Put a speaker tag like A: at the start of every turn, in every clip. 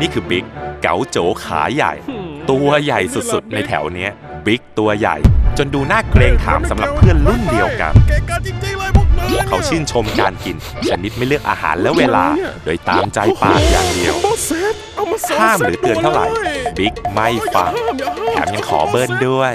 A: นี่คือบิ๊กเก๋าโจขาใหญ่ ตัวใหญ่สุดๆ ในแถวเนี้ยบิ๊กตัวใหญ่ จนดูน่าเกรงขามสำหรับเพื่อนรุ่นเดียวกัน
B: เก่งกันจริงๆเลยพวกนาย
A: เขาชื่นชมการกิน ชนิดไม่เลือกอาหารและเวลา โดยตามใจปากอย่างเดียว
B: อามาเซตเอามาสอง
A: ห้าม
B: ซ
A: หรือเตือนเท่าไหร่บิ๊กไม่ฟัง แถมยังขอเบิ้ลด้วย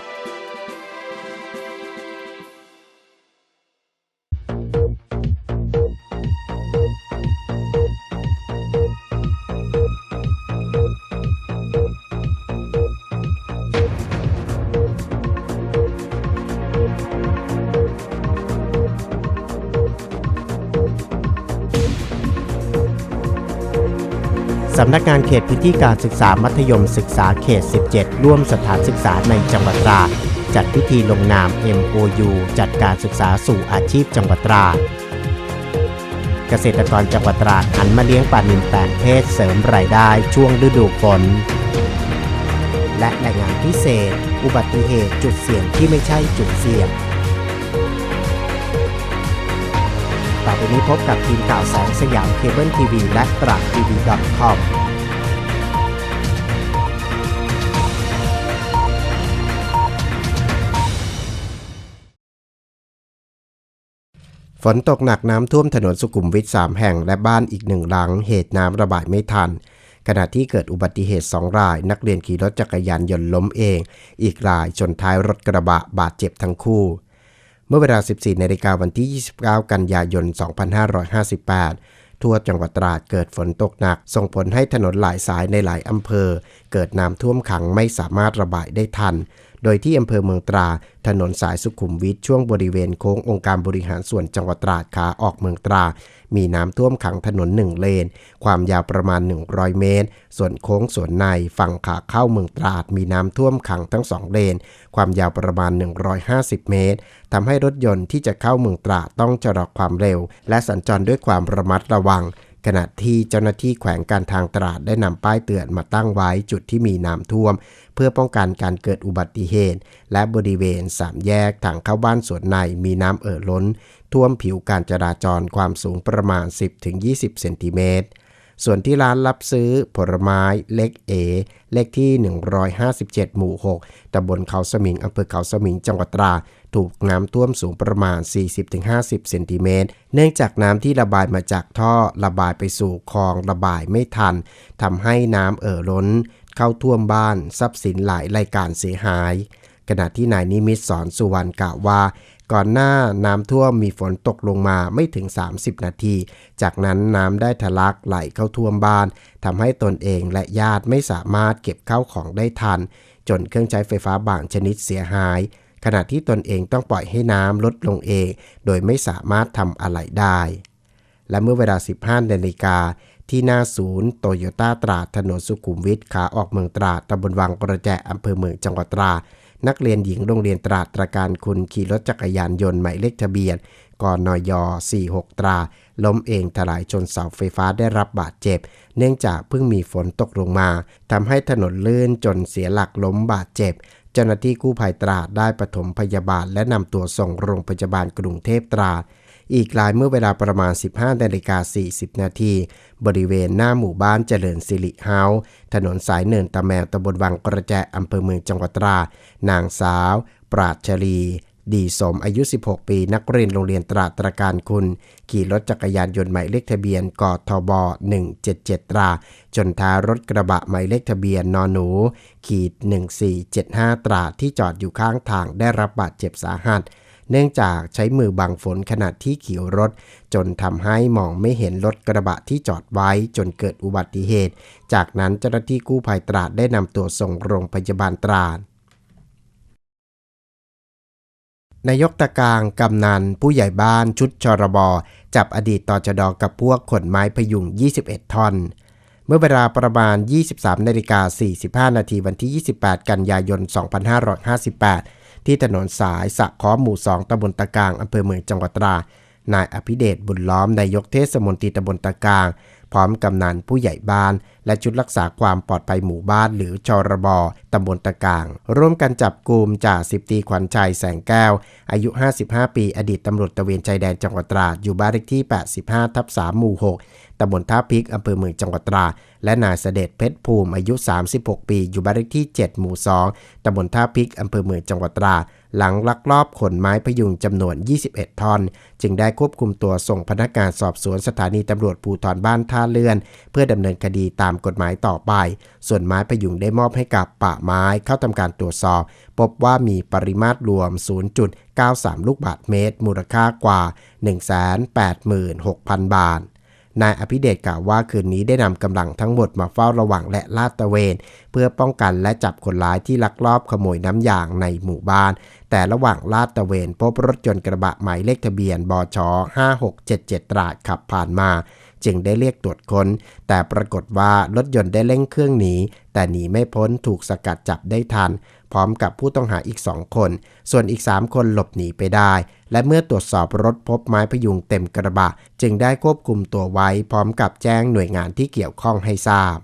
C: ำ
D: นักงานเขตพื้นที่การศึกษามัธยมศึกษาเขต 17 ร่วมสถานศึกษาในจังหวัดตราดจัดพิธีลงนาม MOU จัดการศึกษาสู่อาชีพจังหวัดตราดเกษตรกรจังหวัดตราดหันมาเลี้ยงปลานิลแปลงเพศเสริมรายได้ช่วงฤดูฝนและรายงานพิเศษ อุบัติเหตุจุดเสี่ยงที่ไม่ใช่จุดเสี่ยง ต่อไปนี้พบกับทีมข่าวแสงสยามเคเบิลทีวีและตราทีวี .com ฝนตกหนักน้ำท่วมถนนสุขุมวิท3แห่งและบ้านอีกหนึ่งหลังเหตุน้ำระบายไม่ทัน ขณะที่เกิดอุบัติเหตุ2ราย นักเรียนขี่รถจักรยานยนต์ล้มเอง อีกรายชนท้ายรถกระบะบาดเจ็บทั้งคู่ มื่อเวลา 14นาฬิกาวันที่ 29 กันยายน 2558 ทั่วจังหวัดตราดเกิดฝนตกหนัก ส่งผลให้ถนนหลายสายในหลายอำเภอ เกิดน้ำท่วมขังไม่สามารถระบายได้ทัน โดยที่อำเภอเมืองตรา ถนนสายสุขุมวิทช่วงบริเวณโค้งองค์การบริหารส่วนจังหวัดตราดขาออกเมืองตรา มีน้ำท่วมขังถนนหนึ่งเลน ความยาวประมาณ 100 เมตร ส่วนโค้งส่วนในฝั่งขาเข้าเมืองตราด มีน้ำท่วมขังทั้งสองเลน ความยาวประมาณ 150 เมตรทำให้รถยนต์ที่จะเข้าเมืองตราดต้องชะลอความเร็ว และสัญจรด้วยความระมัดระวัง ขณะที่เจ้าหน้าที่แขวงการทางตราดได้นำป้ายเตือนมาตั้งไว้จุดที่มีน้ำท่วม เพื่อป้องกันการเกิดอุบัติเหตุ และบริเวณสามแยกทางเข้าบ้านสวนในมีน้ำเอ่อล้น ท่วมผิวการจราจรความสูงประมาณ 10-20 เซนติเมตรส่วนที่ร้านรับซื้อผลไม้เลขเอ เลขที่ 157 หมู่ 6ตำบลเขาสมิงอำเภอเขาสมิงจังหวัดตราด ถูกน้ำท่วมสูงประมาณ 40-50 เซนติเมตร เนื่องจากน้ำที่ระบายมาจากท่อระบายไปสู่คลองระบายไม่ทันทำให้น้ำเอ่อล้น เข้าท่วมบ้านทรัพย์สินหลายรายการเสียหาย ขณะที่นายนิมิตรสอนสุวรรณกล่าวว่าก่อนหน้าน้ำท่วมมีฝนตกลงมาไม่ถึง 30 นาที จากนั้นน้ำได้ทะลักไหลเข้าท่วมบ้านทำให้ตนเองและญาติไม่สามารถเก็บเข้าของได้ทัน จนเครื่องใช้ไฟฟ้าบางชนิดเสียหาย ขณะที่ตนเองต้องปล่อยให้น้ำลดลงเอง โดยไม่สามารถทำอะไรได้ และเมื่อเวลา 15นาฬิกาที่หน้าศูนย์โตโยต้าตราดถนนสุขุมวิทขาออกเมืองตราดตำบลวังกระแจอำเภอเมืองจังหวัดตราดนักเรียนหญิงโรงเรียนตราดตราการคุณขี่รถจักรยานยนต์หมายเลขทะเบียนกนย 46 ตรา ล้มเองถลายชนเสาไฟฟ้าได้รับบาดเจ็บ เนื่องจากเพิ่งมีฝนตกลงมาทำให้ถนนลื่นจนเสียหลักล้มบาดเจ็บ เจ้าหน้าที่กู้ภัยตราดได้ปฐมพยาบาล และนำตัวส่งโรงพยาบาลกรุงเทพตราด อีกรายเมื่อเวลาประมาณ 15นาฬิกา40 นาทีบริเวณหน้าหมู่บ้านเจริญสิริเฮาส์ถนนสายเนินตะแมวตำบลวังกระแจอำเภอเมืองจังหวัดตราดนางสาว ปราชลี ดีสมอายุ 16 ปี นักเรียนโรงเรียนตราตราการคุณ ขี่รถจักรยานยนต์หมายเลขทะเบียนกทบ 177 ตรา จนท้ายรถกระบะหมายเลขทะเบียนนอหนู ขีด 1475 ตราที่จอดอยู่ข้างทางได้รับบาดเจ็บสาหัส เนื่องจากใช้มือบังฝนขณะที่ขี่รถ จนทำให้มองไม่เห็นรถกระบะที่จอดไว้จนเกิดอุบัติเหตุ จากนั้นเจ้าหน้าที่กู้ภัยตราดได้นำตัวส่งโรงพยาบาลตราด นายกตะกางกำนันผู้ใหญ่บ้านชุดชรบจับอดีตตจดกับพวกขนไม้พยุง 21 ท่อน เมื่อเวลาประมาณ 23นาฬิกา45 นาทีวันที่ 28 กันยายน 2558 ที่ถนนสายสะค้อหมู่ 2ตำบลตะกางอำเภอเมืองจังหวัดตราด นายอภิเดชบุญล้อมนายกเทศมนตรีตำบลตะกาง พร้อมกำนันผู้ใหญ่บ้าน และชุดรักษาความปลอดภัยหมู่บ้านหรือชรบตำบลตะกาง ร่วมกันจับกลุ่มจ่าสิบตีขวัญชัยแสงแก้ว อายุ 55 ปี อดีตตำรวจตะเวนชายแดนจังหวัดตราดอยู่บ้านเลขที่ 85 ทับ3หมู่ 6 ตำบลท่าพิกอำเภอเมืองจังหวัดตราดและนายเสด็จเพชรภูมิอายุ 36 ปี อยู่บ้านเลขที่ 7 หมู่ 2ตำบลท่าพิกอำเภอเมืองจังหวัดตราดหลังลักลอบขนไม้พยุงจำนวน 21 ท่อน จึงได้ควบคุมตัวส่งพนักงานสอบสวนสถานีตำรวจภูธรบ้านท่าเลื่อน เพื่อดำเนินคดีตามกฎหมายต่อไป ส่วนไม้พยุงได้มอบให้กับป่าไม้เข้าทำการตรวจสอบ พบว่ามีปริมาตรรวม 0.93 ลูกบาศก์เมตร มูลค่ากว่า 186,000 บาท นายอภิเดชกล่าวว่าคืนนี้ได้นำกำลังทั้งหมดมาเฝ้าระวังและลาดตระเวน เพื่อป้องกันและจับคนร้ายที่ลักลอบขโมยน้ำยางในหมู่บ้าน แต่ระหว่างลาดตระเวน พบรถยนต์กระบะหมายเลขทะเบียนบช5677 ตราดขับผ่านมา จึงได้เรียกตรวจค้น แต่ปรากฏว่ารถยนต์ได้เร่งเครื่องหนีแต่หนีไม่พ้นถูกสกัดจับได้ทัน พร้อมกับผู้ต้องหาอีก 2 คน ส่วนอีก 3 คนหลบหนีไปได้ และเมื่อตรวจสอบรถพบไม้พยุงเต็มกระบะ จึงได้ควบคุมตัวไว้ พร้อมกับแจ้งหน่วยงานที่เกี่ยวข้องให้ทราบ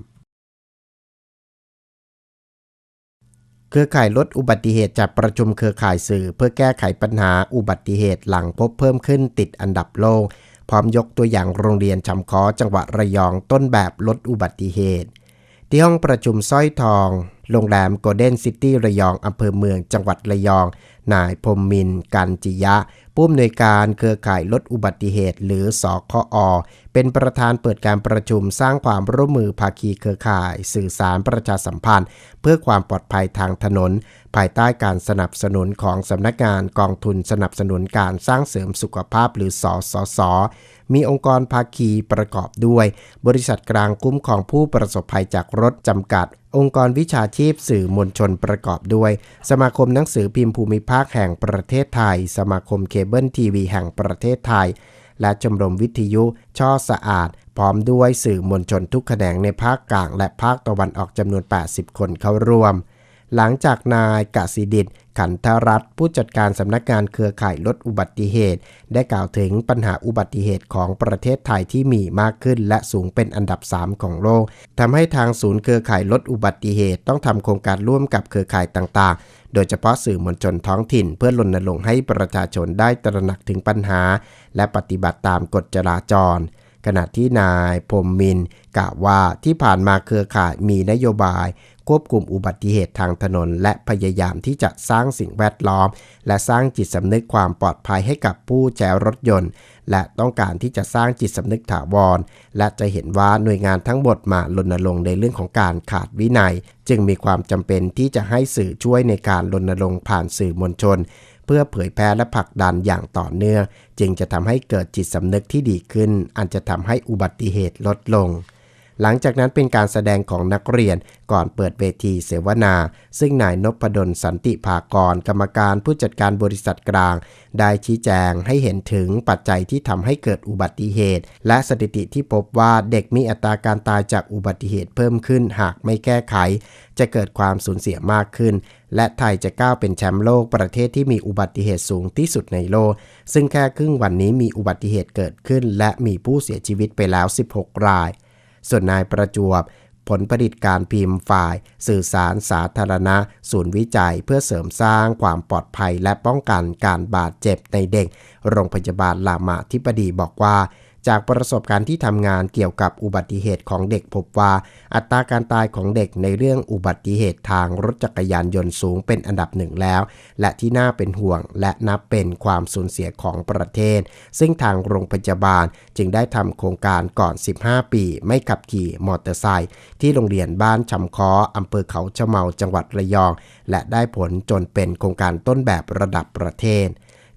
D: เครือข่ายลดอุบัติเหตุจัดประชุมเครือข่ายสื่อ เพื่อแก้ไขปัญหาอุบัติเหตุหลังพบเพิ่มขึ้นติดอันดับโลก พร้อมยกตัวอย่างโรงเรียนชำค้อจังหวัดระยองต้นแบบลดอุบัติเหตุ ที่ห้องประชุมสร้อยทอง โรงแรมโกลเด้นซิตี้ระยองอำเภอเมืองจังหวัดระยอง นายพรมมินกันจิยะ ผู้อำนวยการเครือข่ายลดอุบัติเหตุ หรือสอคอเป็นประธานเปิดการประชุมสร้างความร่วมมือภาคีเครือข่าย สื่อสารประชาสัมพันธ์ เพื่อความปลอดภัยทางถนน ภายใต้การสนับสนุนของสำนักงานกองทุนสนับสนุนการสร้างเสริมสุขภาพหรือสอสสมีองค์กรภาคีประกอบด้วย บริษัทกลางคุ้มของผู้ประสบภัยจากรถจำกัด องค์กรวิชาชีพสื่อมวลชนประกอบด้วย สมาคมหนังสือพิมพ์ภูมิภาคแห่งประเทศไทย สมาคมเคเบิลทีวีแห่งประเทศไทย และชมรมวิทยุช่อสะอาด พร้อมด้วยสื่อมวลชนทุกแขนงในภาคกลางและภาคตะวันออกจำนวน 80 คนเข้าร่วม หลังจากนายกสิดิตขันธรัตน์ผู้จัดการสำนักงานเครือข่ายลดอุบัติเหตุ ได้กล่าวถึงปัญหาอุบัติเหตุของประเทศไทยที่มีมากขึ้น และสูงเป็นอันดับ 3 ของโลกทำให้ทางศูนย์เครือข่ายลดอุบัติเหตุ ต้องทำโครงการร่วมกับเครือข่ายต่างๆ โดยเฉพาะสื่อมวลชนท้องถิ่น เพื่อรณรงค์ให้ประชาชนได้ตระหนักถึงปัญหา และปฏิบัติตามกฎจราจรขณะที่นายพรมมินกล่าวว่าที่ผ่านมาเครือข่ายมีนโยบาย ควบคุมอุบัติเหตุทางถนน และพยายามที่จะสร้างสิ่งแวดล้อม และสร้างจิตสำนึกความปลอดภัยให้กับผู้ใช้รถยนต์ และต้องการที่จะสร้างจิตสำนึกถาวร และจะเห็นว่าหน่วยงานทั้งหมดมารณรงค์ในเรื่องของการขาดวินัย จึงมีความจำเป็นที่จะให้สื่อช่วยในการรณรงค์ผ่านสื่อมวลชน เพื่อเผยแพร่และผลักดันอย่างต่อเนื่องจึงจะทำให้เกิดจิตสำนึกที่ดีขึ้น อันจะทำให้อุบัติเหตุลดลง หลังจากนั้นเป็นการแสดงของนักเรียนก่อนเปิดเวทีเสวนา ซึ่งนายนพดลสันติภากร กรรมการผู้จัดการบริษัทกลาง ได้ชี้แจงให้เห็นถึงปัจจัยที่ทำให้เกิดอุบัติเหตุ และสถิติที่พบว่าเด็กมีอัตราการตายจากอุบัติเหตุเพิ่มขึ้นหากไม่แก้ไข จะเกิดความสูญเสียมากขึ้น และไทยจะก้าวเป็นแชมป์โลกประเทศที่มีอุบัติเหตุสูงที่สุดในโลก ซึ่งแค่ครึ่งวันนี้มีอุบัติเหตุเกิดขึ้น และมีผู้เสียชีวิตไปแล้ว 16 ราย ส่วนนายประจวบ ผลผลิตการพิมพ์ฝ่าย สื่อสารสาธารณะ ศูนย์วิจัยเพื่อเสริมสร้างความปลอดภัยและป้องกันการบาดเจ็บในเด็ก โรงพยาบาลรามาธิบดีบอกว่า จากประสบการณ์ที่ทำงานเกี่ยวกับอุบัติเหตุของเด็กพบว่า อัตราการตายของเด็กในเรื่องอุบัติเหตุทางรถจักรยานยนต์สูงเป็นอันดับหนึ่งแล้ว และที่น่าเป็นห่วงและนับเป็นความสูญเสียของประเทศ ซึ่งทางโรงพยาบาลจึงได้ทำโครงการก่อน 15 ปี ไม่ขับขี่มอเตอร์ไซค์ที่โรงเรียนบ้านชำคออำเภอเขาชะเมาจังหวัดระยอง และได้ผลจนเป็นโครงการต้นแบบระดับประเทศ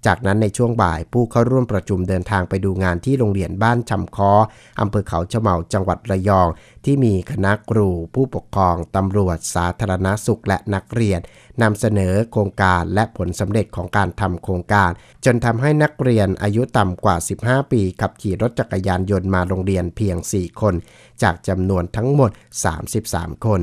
D: จากนั้นในช่วงบ่ายผู้เข้าร่วมประชุมเดินทางไปดูงานที่โรงเรียนบ้านชำคออำเภอเขาเฉมาจังหวัดระยอง ที่มีคณะครูผู้ปกครองตำรวจสาธารณสุขและนักเรียนนำเสนอโครงการและผลสำเร็จของการทำโครงการ จนทำให้นักเรียนอายุต่ำกว่า 15 ปีขับขี่รถจักรยานยนต์มาโรงเรียนเพียง 4 คน จากจำนวนทั้งหมด 33 คน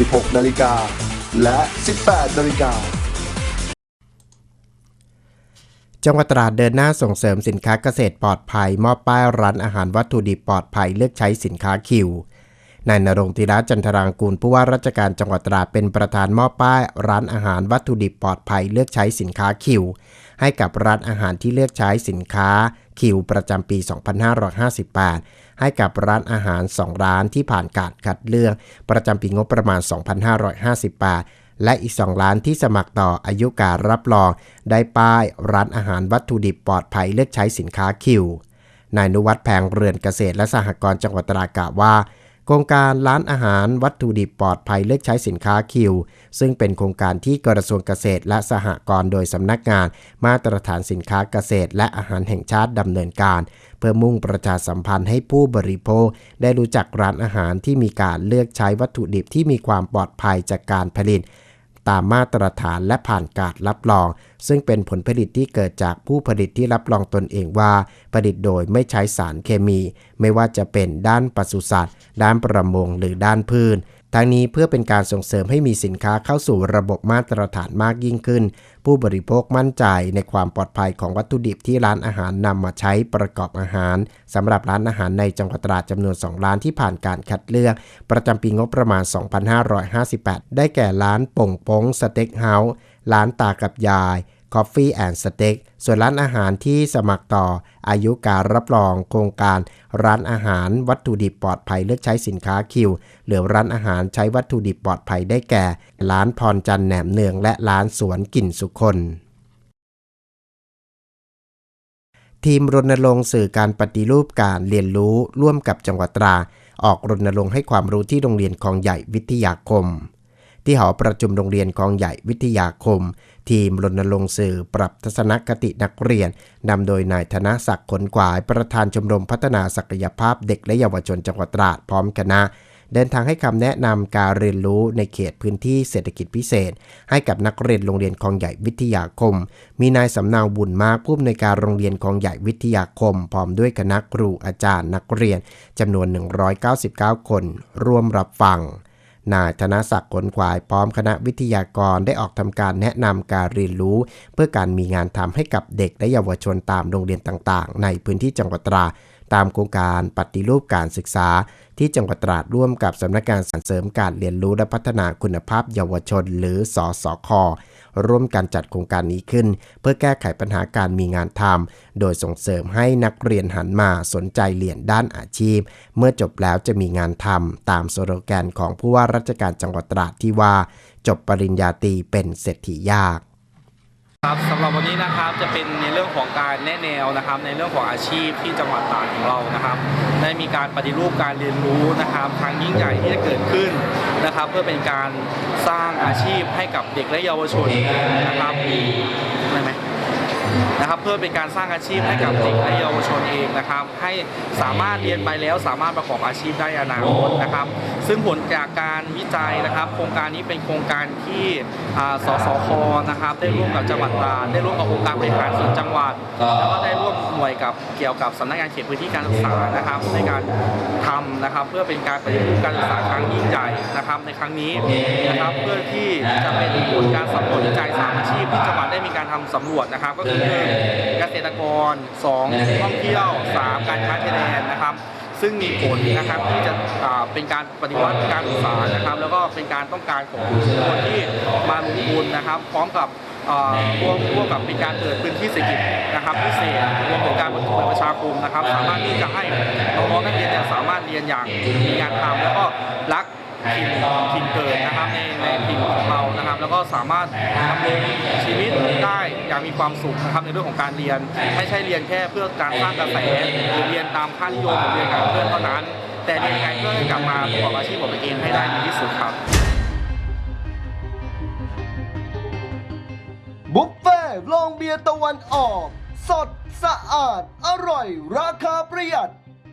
E: 16 นาฬิกา และ 18 นาฬิกา
D: จังหวัดตราดเดินหน้าส่งเสริมสินค้าเกษตรปลอดภัย มอบป้ายร้านอาหารวัตถุดิบปลอดภัยเลือกใช้สินค้าคิวนายนรงธีระจันทรางกูลผู้ว่าราชการจังหวัดตราดเป็นประธานมอบป้าย ร้านอาหารวัตถุดิบปลอดภัยเลือกใช้สินค้าคิว ให้กับร้านอาหารที่เลือกใช้สินค้าคิวประจำปี 2558 ให้กับร้านอาหาร 2 ร้านที่ผ่านการคัดเลือก ประจำปีงบประมาณ 2558 และอีก 2 ร้านที่สมัครต่ออายุการรับรอง ได้ป้ายร้านอาหารวัตถุดิบปลอดภัยเลือกใช้สินค้าคิวนายนุวัฒน์แพงเรือนเกษตรและสหกรณ์จังหวัดตรากล่าวว่า โครงการร้านอาหารวัตถุดิบปลอดภัยเลือกใช้สินค้าคิว ซึ่งเป็นโครงการที่กระทรวงเกษตรและสหกรณ์โดยสำนักงาน มาตรฐานสินค้าเกษตร และอาหารแห่งชาติดำเนินการ เพื่อมุ่งประชาสัมพันธ์ให้ผู้บริโภค ได้รู้จักร้านอาหารที่มีการเลือกใช้วัตถุดิบที่มีความปลอดภัยจากการผลิต ตามมาตรฐานและผ่านการรับรอง ซึ่งเป็นผลผลิตที่เกิดจากผู้ผลิตที่รับรองตนเองว่า ผลิตโดยไม่ใช้สารเคมี ไม่ว่าจะเป็นด้านปศุสัตว์ ด้านประมงหรือด้านพืช ทั้งนี้เพื่อเป็นการส่งเสริมให้มีสินค้าเข้าสู่ระบบมาตรฐานมากยิ่งขึ้น ผู้บริโภคมั่นใจในความปลอดภัยของวัตถุดิบที่ร้านอาหารนำมาใช้ประกอบอาหารสำหรับร้านอาหารในจังหวัดตราดจำนวน 2 ร้านที่ผ่านการคัดเลือก ประจำปีงบประมาณ 2558 ได้แก่ร้านป่งป้งสเต็กเฮาส์ร้านตากับยาย Coffee and Steak ส่วนร้านอาหารที่สมัครต่ออายุการรับรองโครงการร้านอาหารวัตถุดิบปลอดภัยเลือกใช้สินค้าคิวหลือร้านอาหารใช้วัตถุดิบปลอดภัยได้แก่ ร้านพรจันแหนมเนืองและร้านสวนกลิ่นสุคนทีมรณรงค์สื่อการปฏิรูปการเรียนรู้ร่วมกับจังหวัดตรา ออกรณรงค์ให้ความรู้ที่โรงเรียนคลองใหญ่วิทยาคม ที่หอประชุมโรงเรียนคลองใหญ่วิทยาคม ทีมรณรงค์สื่อปรับทัศนคตินักเรียนนำโดยนายธนศักดิ์ขนกวายประธานชมรมพัฒนาศักยภาพเด็กและเยาวชนจังหวัดตราดพร้อมคณะเดินทางให้คำแนะนำการเรียนรู้ในเขตพื้นที่เศรษฐกิจพิเศษ ให้กับนักเรียนโรงเรียนคลองใหญ่วิทยาคม มีนายสำเนาบุญมากผู้อำนวยการโรงเรียนคลองใหญ่วิทยาคม พร้อมด้วยคณะครูอาจารย์นักเรียนจำนวน 199 คน ร่วมรับฟัง นายธนศักดิ์ขนขวายพร้อมคณะวิทยากรได้ออกทำการแนะนำการเรียนรู้ เพื่อการมีงานทำให้กับเด็กและเยาวชนตามโรงเรียนต่างๆ ในพื้นที่จังหวัดตราตามโครงการปฏิรูปการศึกษา ที่จังหวัดตราดร่วมกับสำนักงานส่งเสริมการเรียนรู้และพัฒนาคุณภาพเยาวชน หรือสอสอค ร่วมกันจัดโครงการนี้ขึ้น เพื่อแก้ไขปัญหาการมีงานทำโดยส่งเสริมให้นักเรียนหันมาสนใจเรียนด้านอาชีพ เมื่อจบแล้วจะมีงานทำตามสโลแกนของผู้ว่าราชการจังหวัดตราดที่ว่า จบปริญญาตรีเป็นเศรษฐียาก
F: ครับสำหรับวันนี้นะครับจะเป็นในเรื่องของการแนะแนวนะครับ ในเรื่องของอาชีพที่จังหวัดตากของเรานะครับ ได้มีการปฏิรูปการเรียนรู้นะครับทางยิ่งใหญ่ที่จะเกิดขึ้นนะครับ เพื่อเป็นการสร้างอาชีพให้กับเด็กและเยาวชนนะครับได้ไหม นะครับเพื่อเป็นการสร้างอาชีพให้กับเด็กและเยาวชนเองนะครับให้สามารถเรียนไปแล้วสามารถประกอบอาชีพได้อนาคตนะครับ ซึ่งผลจากการวิจัยนะครับ โครงการนี้เป็นโครงการที่อ่าสสคนะครับได้ร่วมกับจังหวัดตราดได้ร่วมกับองค์การบริหารส่วนจังหวัด แล้วก็ได้ร่วมหน่วยกับเกี่ยวกับสำนักงานเขตพื้นที่การศึกษานะครับในการทำนะครับเพื่อเป็นการปฏิรูปการศึกษาครั้งยิ่งใหญ่นะครับในครั้งนี้นะครับเพื่อที่จะเป็นผลการสำรวจวิจัยสามอาชีพที่จังหวัดได้มีการทำสำรวจนะครับ ก็คือหนึ่งเกษตรกรสองท่องเที่ยวสามการค้าชายแดนนะครับซึ่งมีผลนะครับที่จะอ่าเป็นการปฏิวัติการศึกษานะครับ แล้วก็เป็นการต้องการของคนที่มาลงทุนนะครับ พร้อมกับอ่าร่วมร่วมกับเป็นการเปิดพื้นที่เศรษฐกิจนะครับพิเศษรวมถึงการเปิดประชาคมนะครับ สามารถที่จะให้น้องๆนักเรียนเนี่ยสามารถเรียนอย่างมีงานทำแล้วก็รัก ถิ่นถิ่นเกิดนะครับในในถิ่นของเรานะครับ แล้วก็สามารถดำรงชีวิตได้อย่างมีความสุขนะครับในเรื่องของการเรียน ไม่ใช่เรียนแค่เพื่อการสร้างกระแสหรือเรียนตามค่านิยมหรือเรียนกับเพื่อนเท่านั้น แต่เรียนยังไงเพื่อให้กลับมาประกอบอาชีพของตัวเองให้ได้ดีที่สุดครับ
E: บุฟเฟ่ต์ลองเบียร์ตะวันออก สดสะอาด อร่อย ราคาประหยัด